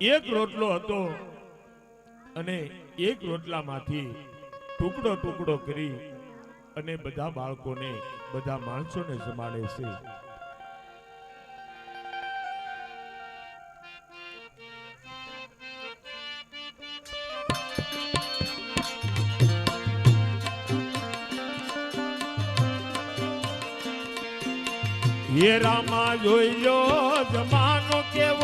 એક રોટલો હતો અને એક રોટલામાંથી ટુકડો ટુકડો કરી અને બધા બાળકોને, બધા માણસોને જમાડે છે. રામા જોઈ લો જમાનો કેવો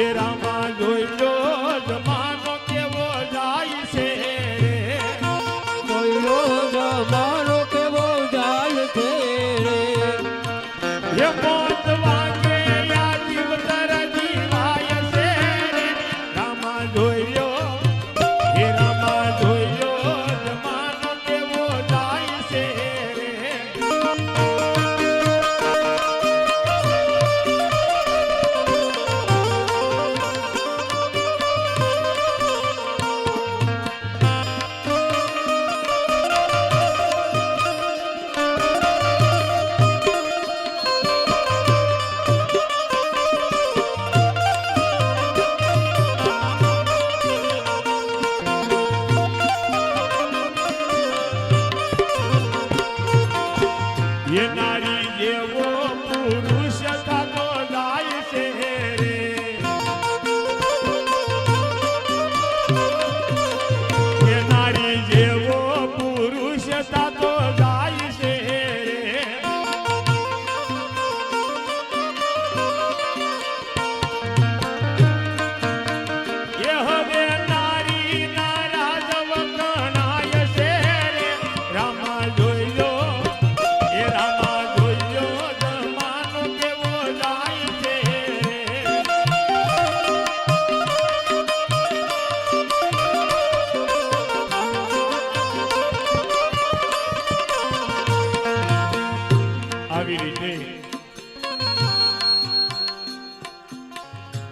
હેરામાં જોઈ લો. એ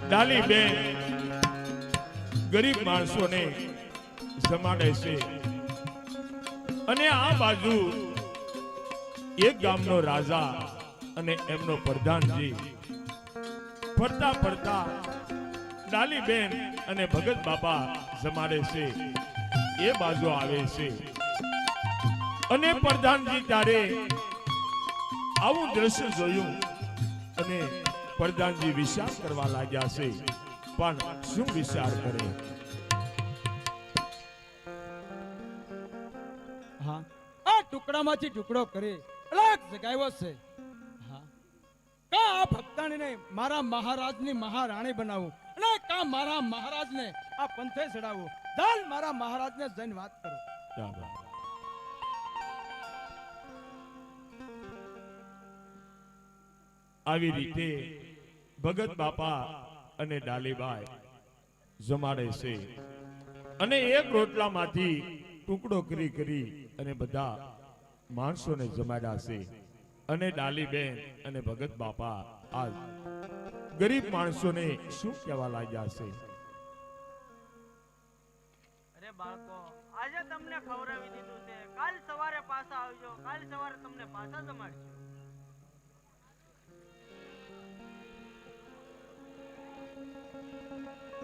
ડાલી બેન, ગરીબ માણસોને જમાડે છે. અને આ બાજુ એક ગામનો રાજા અને એમનો પ્રધાનજી ફરતા ફરતા ડાલીબેન અને ભગત બાપા જમાડે છે. એ બાજુ આવે છે. અને પ્રધાનજી ત્યારે આવું દ્રશ્ય જોયું અને પ્રધાનજી વિચાર કરવા લાગ્યા છે. પણ શું વિચાર કરે? હા. આ ટુકડામાંથી ટુકડો કરે. અલગ જગાવ્યો છે. હા. કા આ ભક્તાણીને મારા મહારાજની મહારાણી બનાવું? અને કા મારા મહારાજને આ પંથે ચડાવું? ચાલ મારા મહારાજને જઈને વાત કરો. આવી રીતે ભગત બાપા અને ડાલીબાઈ જમાડે છે. અને એક રોટલામાંથી ટુકડો કરી કરી અને બધા માણસોને જમાડ્યા છે. અને ડાલીબેન અને ભગત બાપા આજ ગરીબ માણસોને શું કહેવા લાગ્યા છે? આજે તમને ખવડાવી દીધું છે. કાલ સવારે પાછા આવજો. કાલ સવારે તમને પાછા જમાડશું.